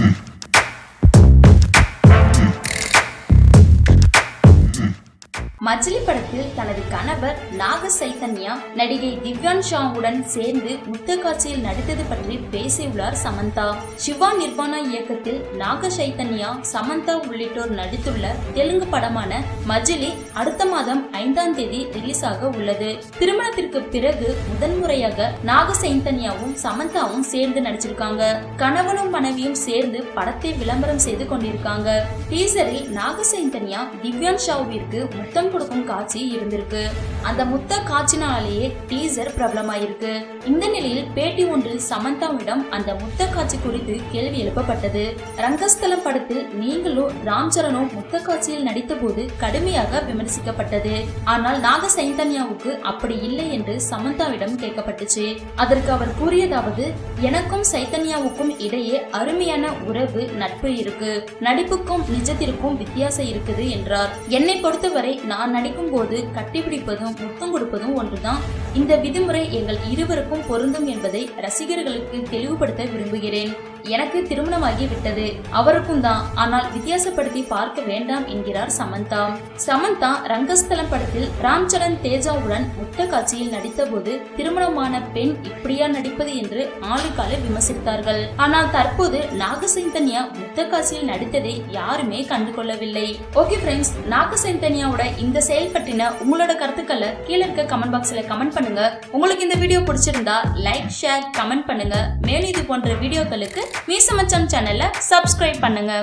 Listen. மஜ்லி படத்தில் தனது கணவர் நாக சைத்தன்யா நடிகை திவ்யான் ஷாவுடன் சேர்ந்து உத்தகாட்சியில் நடித்தது பற்றி பேசியுள்ளார் சமந்தா. சிவா நிர்வாணா இயக்கத்தில் நாக சைத்தன்யா சமந்தா உள்ளிட்டோர் நடித்துள்ள தெலுங்கு படமான மஜிலி அடுத்த மாதம் ஐந்தாம் தேதி ரிலீஸ் ஆக உள்ளது. திருமணத்திற்கு பிறகு முதன்முறையாக நாக சைத்தன்யாவும் சமந்தாவும் சேர்ந்து நடிச்சிருக்காங்க. கணவனும் மனைவியும் சேர்ந்து படத்தை விளம்பரம் செய்து கொண்டிருக்காங்க. டீசரில் நாக சைத்தன்யா திவ்யான் ஷாவிற்கு முத்தம் கொடுக்கும் காட்சி இருந்திருக்கு. அந்த முத்த காட்சினாலேயே டீசர் பிரபலமாயிருக்கு. இந்த நிலையில் பேட்டி ஒன்றில் சமந்தாவிடம் அந்த முத்த காட்சி குறித்து கேள்வி எழுப்பப்பட்டது. ரங்கஸ்தலம் படத்தில் நீங்களும் ராம் சரணும் முத்த காட்சியில் நடித்த போது கடுமையாக விமர்சிக்கப்பட்டது. ஆனால் நாக சைந்தன்யாவுக்கு அப்படி இல்லை என்று சமந்தாவிடம் கேட்கப்பட்டுச்சு. அதற்கு அவர் கூறியதாவது எனக்கும் சைத்தன்யாவுக்கும் இடையே அருமையான உறவு நட்பு இருக்கு. நடிப்புக்கும் நிஜத்திற்கும் வித்தியாசம் இருக்குது என்றார். என்னை பொறுத்தவரை நான் நான் நடிக்கும் போது கட்டிப்பிடிப்பதும் முத்தம் கொடுப்பதும் ஒன்றுதான். இந்த விதிமுறை எங்கள் இருவருக்கும் பொருந்தும் என்பதை ரசிகர்களுக்கு தெளிவுபடுத்த விரும்புகிறேன். எனக்கு திருமணமாகி விட்டது அவருக்கும் தான். ஆனால் வித்தியாசப்படுத்தி பார்க்க வேண்டாம் என்கிறார் சமந்தா. சமந்தா ரங்கஸ்தலம் படத்தில் ராம்சரண் தேஜாவுடன் முத்த காட்சியில் நடித்தபோது திருமணமான பெண் இப்படியா நடிப்பது என்று ஆளுக்கால விமர்சித்தார்கள். ஆனால் தற்போது நாகசைந்தன்யா முத்த காட்சியில் நடித்ததை யாருமே கண்டுகொள்ளவில்லை. ஓகே ஃப்ரெண்ட்ஸ் நாகசைந்தன்யாவோட இந்த செயல் பற்றின உங்களோட கருத்துக்களை கீழே இருக்க கமெண்ட் பாக்ஸ்ல கமெண்ட் பண்ணுங்க. உங்களுக்கு இந்த வீடியோ பிடிச்சிருந்தா லைக் ஷேர் கமெண்ட் பண்ணுங்க. மேலும் இது போன்ற வீடியோக்களுக்கு மீசமச்சம் சேனலை சப்ஸ்கிரைப் பண்ணுங்க.